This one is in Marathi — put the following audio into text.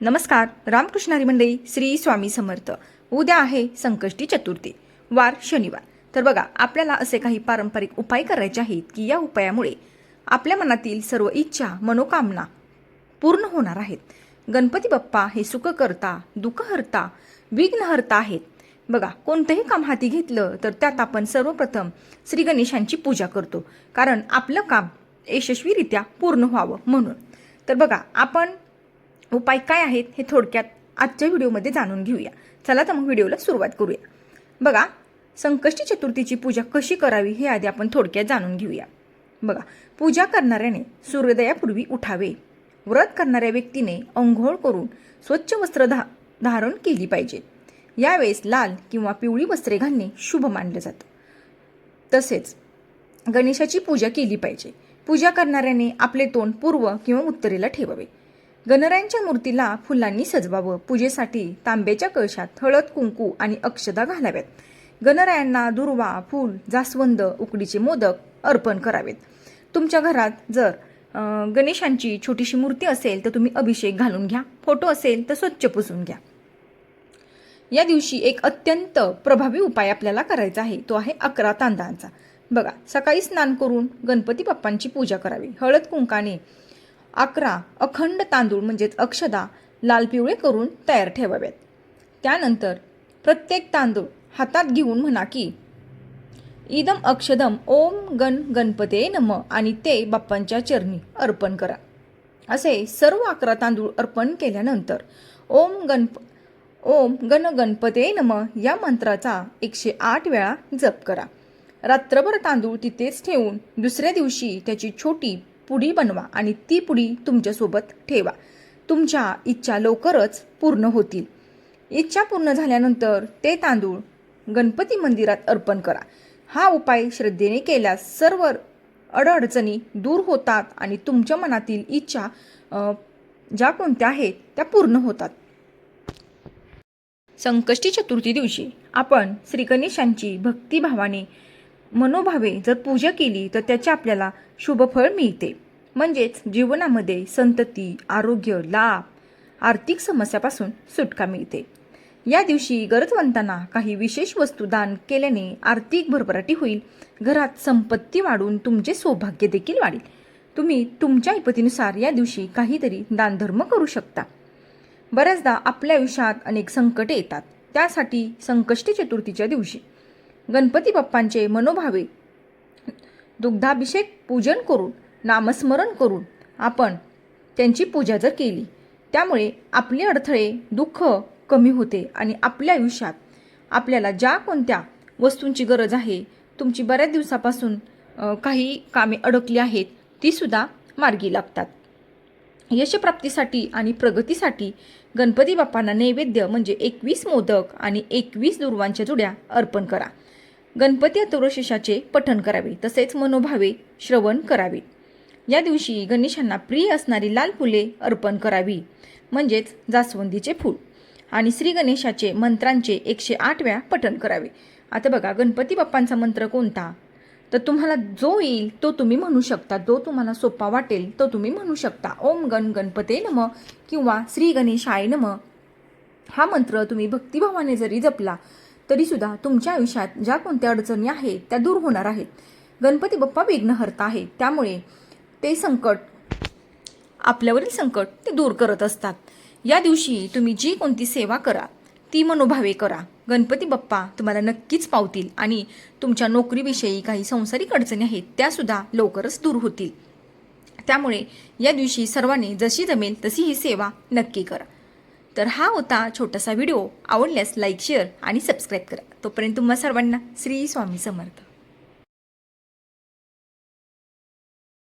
नमस्कार रामकृष्णारी मंडळी श्री स्वामी समर्थ. उद्या आहे संकष्टी चतुर्थी वार शनिवार. तर बघा आपल्याला असे काही पारंपरिक उपाय करायचे आहेत की या उपायामुळे आपल्या मनातील सर्व इच्छा मनोकामना पूर्ण होणार आहेत. गणपती बाप्पा हे सुखकर्ता दुःखहर्ता विघ्नहर्ता आहेत. बघा कोणतंही काम हाती घेतलं तर त्यात आपण सर्वप्रथम श्री गणेशांची पूजा करतो. कारण आपलं काम यशस्वीरित्या पूर्ण व्हावं म्हणून. तर बघा आपण उपाय काय आहेत हे थोडक्यात आजच्या व्हिडिओमध्ये जाणून घेऊया. चला तर मग व्हिडिओला सुरुवात करूया. बघा संकष्टी चतुर्थीची पूजा कशी करावी हे आधी आपण थोडक्यात जाणून घेऊया. बघा पूजा करणाऱ्याने सूर्योदयापूर्वी उठावे. व्रत करणाऱ्या व्यक्तीने अंघोळ करून स्वच्छ वस्त्र धा धारण केली पाहिजे. यावेळेस लाल किंवा पिवळी वस्त्रे घालणे शुभ मानलं जातं. तसेच गणेशाची पूजा केली पाहिजे. पूजा करणाऱ्याने आपले तोंड पूर्व किंवा उत्तरेला ठेवावे. गणरायांच्या मूर्तीला फुलांनी सजवावं. पूजेसाठी तांब्याच्या कळशात हळद कुंकू आणि अक्षदा घालाव्यात. गणरायांना दुर्वा फूल जास्वंद उकडीचे मोदक अर्पण करावेत. तुमच्या घरात जर गणेशांची छोटीशी मूर्ती असेल तर तुम्ही अभिषेक घालून घ्या. फोटो असेल तर स्वच्छ पुसून घ्या. या दिवशी एक अत्यंत प्रभावी उपाय आपल्याला करायचा आहे. तो आहे अकरा तांदळांचा. बघा सकाळी स्नान करून गणपती बाप्पांची पूजा करावी. हळद कुंकाने अकरा अखंड तांदूळ म्हणजेच अक्षदा लाल पिवळे करून तयार ठेवाव्यात त्यानंतर प्रत्येक तांदूळ हातात घेऊन म्हणा की इदम अक्षदम ओम गण गणपते नम आणि ते बाप्पांच्या चरणी अर्पण करा. असे सर्व अकरा तांदूळ अर्पण केल्यानंतर ओम गणप ओम गण गणपते नम या मंत्राचा एकशे आठ वेळा जप करा. रात्रभर तांदूळ तिथेच ठेवून दुसऱ्या दिवशी त्याची छोटी पुडी बनवा आणि ती पुडी तुमच्यासोबत ठेवा. तुमच्या इच्छा लवकरच पूर्ण होतील. इच्छा पूर्ण झाल्यानंतर ते तांदूळ गणपती मंदिरात अर्पण करा. हा उपाय श्रद्धेने केल्यास सर्व अडअडचणी दूर होतात आणि तुमच्या मनातील इच्छा ज्या कोणत्या आहेत त्या पूर्ण होतात. संकष्टी चतुर्थी दिवशी आपण श्री गणेशांची भक्तिभावाने मनोभावे जर पूजा केली तर त्याचे आपल्याला शुभफळ मिळते. म्हणजेच जीवनामध्ये संतती आरोग्य लाभ आर्थिक समस्यापासून सुटका मिळते. या दिवशी गरजवंतांना काही विशेष वस्तू दान केल्याने आर्थिक भरभराटी होईल. घरात संपत्ती वाढून तुमचे सौभाग्य देखील वाढेल. तुम्ही तुमच्या ऐपतीनुसार या दिवशी काहीतरी दानधर्म करू शकता. बऱ्याचदा आपल्या आयुष्यात अनेक संकटे येतात. त्यासाठी संकष्टी चतुर्थीच्या दिवशी गणपती बाप्पांचे मनोभावे दुग्धाभिषेक पूजन करून नामस्मरण करून आपण त्यांची पूजा जर केली त्यामुळे आपले अडथळे दुःख कमी होते आणि आपल्या आयुष्यात आपल्याला ज्या कोणत्या वस्तूंची गरज आहे तुमची बऱ्याच दिवसापासून काही कामे अडकली आहेत तीसुद्धा मार्गी लागतात. यशप्राप्तीसाठी आणि प्रगतीसाठी गणपती बाप्पांना नैवेद्य म्हणजे एकवीस मोदक आणि एकवीस दुर्वांच्या जुड्या अर्पण करा. गणपती अथर्वशीर्षाचे पठण करावे तसेच मनोभावे श्रवण करावे. या दिवशी गणेशांना प्रिय असणारी लाल फुले अर्पण करावी. म्हणजेच जास्वंदीचे फूल. आणि श्री गणेशाचे मंत्रांचे एकशे आठ वेळा पठण करावे. आता बघा गणपती बाप्पांचा मंत्र कोणता? तर तुम्हाला जो येईल तो तुम्ही म्हणू शकता. जो तुम्हाला सोपा वाटेल तो तुम्ही म्हणू शकता. ओम गण गणपते नम किंवा श्री गणेशाय नम. हा मंत्र तुम्ही भक्तिभावाने जरी जपला तरीसुद्धा तुमच्या आयुष्यात ज्या कोणत्या अडचणी आहेत त्या दूर होणार आहेत. गणपती बाप्पा विघ्नहर्ता आहे त्यामुळे ते संकट आपल्यावरील संकट ते दूर करत असतात. या दिवशी तुम्ही जी कोणती सेवा करा ती मनोभावे करा. गणपती बाप्पा तुम्हाला नक्कीच पावतील आणि तुमच्या नोकरीविषयी काही संसारिक अडचणी आहेत त्यासुद्धा लवकरच दूर होतील. त्यामुळे या दिवशी सर्वांनी जशी जमेल तशी ही सेवा नक्की करा. तर हा होता छोटासा व्हिडिओ. आवडल्यास लाईक शेअर आणि सबस्क्राईब करा. तोपर्यंत तुम्हा सर्वांना श्री स्वामी समर्थ.